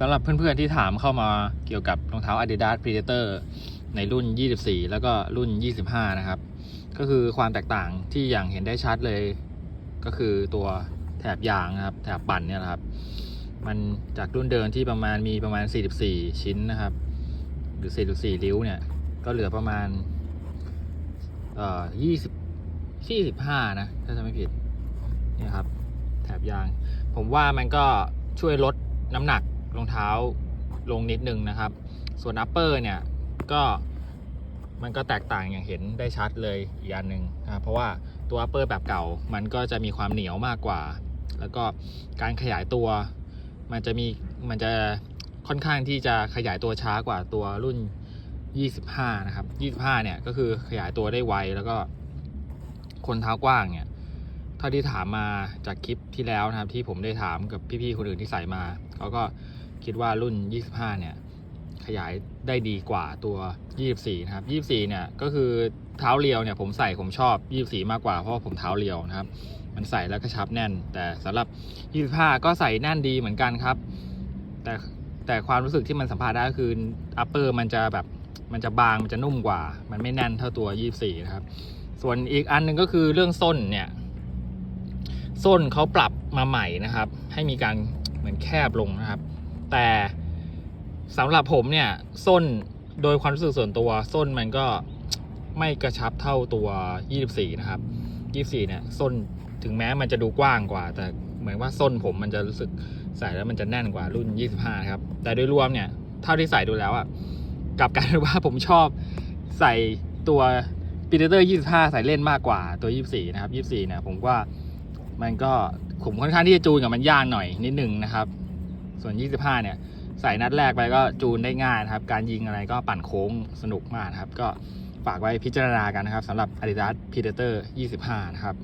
สำหรับเพื่อนๆที่ถามเข้ามาเกี่ยวกับรองเท้า Adidas Predator ในรุ่น 24 แล้วก็รุ่น 25 นะครับ ก็คือความแตกต่างที่อย่างเห็นได้ชัดเลย ก็คือตัวแถบยางนะครับ แถบปั่นเนี่ยแหละครับ มันจากรุ่นเดิมที่ประมาณมีประมาณ 44 ชิ้นนะครับ หรือ 44 ริ้วเนี่ย ก็เหลือประมาณเอ่อ20 45นะ ถ้าจำไม่ผิดนี่ครับ แถบยาง ผมว่ามันก็ช่วยลดน้ำหนัก รองเท้าลงนิดนึงนะครับ ส่วน upper เนี่ยก็มันก็แตกต่างอย่างเห็นได้ชัดเลยอีกอันหนึ่งนะครับเพราะว่าตัว upper แบบเก่ามันก็จะมีความเหนียวมากกว่า แล้วก็การขยายตัว มันจะมีมันจะค่อนข้างที่จะขยายตัวช้ากว่าตัวรุ่น 25 นะครับ 25 เนี่ยก็คือขยายตัวได้ไวแล้วก็คนเท้ากว้างเนี่ยเท่าที่ถามมาจากคลิปที่แล้วนะครับที่ผมได้ถามกับพี่ๆคนอื่นที่ใส่มาเขาก็ คิดว่ารุ่น 25 เนี่ย ขยายได้ดีกว่าตัว 24 นะครับ 24 เนี่ย ก็คือเท้าเรียวเนี่ยผมใส่ผมชอบ 24 มากกว่าเพราะผมเท้าเรียวนะครับ มันใส่แล้วกระชับแน่น แต่สำหรับ 25 ก็ใส่แน่นดีเหมือนกันครับ แต่แต่ความรู้สึกที่มันสัมผัสได้ก็คือ upper มันจะแบบมันจะบางมันจะนุ่มกว่า มันไม่แน่นเท่าตัว 24 นะครับ ส่วนอีกอันหนึ่งก็คือเรื่องส้นเนี่ยส้นเขาปรับมาใหม่นะครับ ให้มีการเหมือนแคบลงนะครับ แต่สำหรับผมเนี่ยส้นโดยความรู้สึกส่วนตัวส้นมันก็ไม่กระชับเท่าตัว 24 นะครับ 24 เนี่ยส้นถึงแม้มันจะดูกว้างกว่า แต่เหมือนว่าส้นผมมันจะรู้สึกใส่แล้วมันจะแน่นกว่ารุ่น 25 ครับ แต่โดยรวมเนี่ยเท่าที่ใส่ดูแล้วอะกับการว่าผมชอบใส่ตัว Predator 25 ใส่เล่นมากกว่าตัว 24 นะครับ 24 เนี่ยผมว่ามันก็ผมค่อนข้างที่จะจูนกับมันยากหน่อยนิดนึงนะครับ ส่วน 25 เนี่ยใส่นัดแรกไปก็จูนได้ง่ายนะครับ การยิงอะไรก็ปั่นโค้งสนุกมากครับ ก็ฝากไว้พิจารณากันนะครับสำหรับ Adidas Predator 25 นะครับ